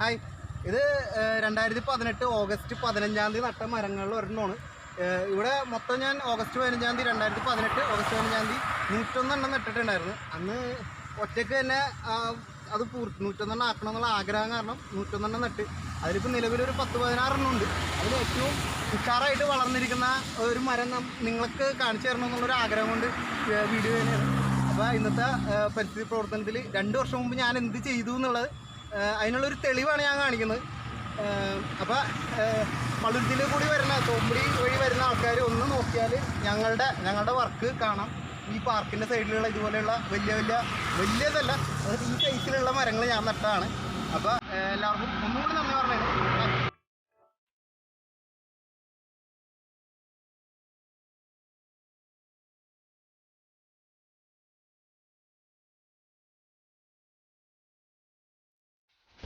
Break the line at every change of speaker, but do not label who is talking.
Hi. ഇത് രണ്ടായിരത്തി പതിനെട്ട് ഓഗസ്റ്റ് പതിനഞ്ചാം തീയതി നട്ട മരങ്ങളിൽ ഒരെണ്ണമാണ്. ഇവിടെ മൊത്തം ഞാൻ ഓഗസ്റ്റ് പതിനഞ്ചാം തീയതി രണ്ടായിരത്തി പതിനെട്ട് ഓഗസ്റ്റ് പതിനഞ്ചാം തീയതി നൂറ്റൊന്നെണ്ണം നട്ടിട്ടുണ്ടായിരുന്നു. അന്ന് ഒറ്റയ്ക്ക് തന്നെ അത് പൂർത്തി നൂറ്റൊന്നെണ്ണം ആക്കണം എന്നുള്ള ആഗ്രഹം കാരണം നൂറ്റൊന്നെണ്ണം നട്ട്. അതിലിപ്പോൾ നിലവിലൊരു പത്ത് പതിനാറെണ്ണം ഉണ്ട്. അതിൽ ഏറ്റവും ഉഷാറായിട്ട് വളർന്നിരിക്കുന്ന ഒരു മരം നിങ്ങൾക്ക് കാണിച്ചു തരണം എന്നുള്ളൊരു ആഗ്രഹം കൊണ്ട് വീഡിയോ തന്നെയാണ് അപ്പോൾ ഇന്നത്തെ പരിസ്ഥിതി പ്രവർത്തനത്തിൽ രണ്ട് വർഷം മുമ്പ് ഞാൻ എന്ത് ചെയ്തു എന്നുള്ളത് അതിനുള്ളൊരു തെളിവാണ് ഞാൻ കാണിക്കുന്നത്. അപ്പോൾ പള്ളുരുത്തിയിൽ കൂടി വരുന്ന തോമ്പടി വഴി വരുന്ന ആൾക്കാർ ഒന്ന് നോക്കിയാൽ ഞങ്ങളുടെ ഞങ്ങളുടെ വർക്ക് കാണാം. ഈ പാർക്കിന്റെ സൈഡിലുള്ള ഇതുപോലെയുള്ള വലിയ വലിയ വലിയതല്ല ഈ സൈസിലുള്ള മരങ്ങൾ ഞാൻ നട്ടതാണ്. അപ്പോൾ എല്ലാവർക്കും ഒന്നുകൂടി നന്ദി പറഞ്ഞു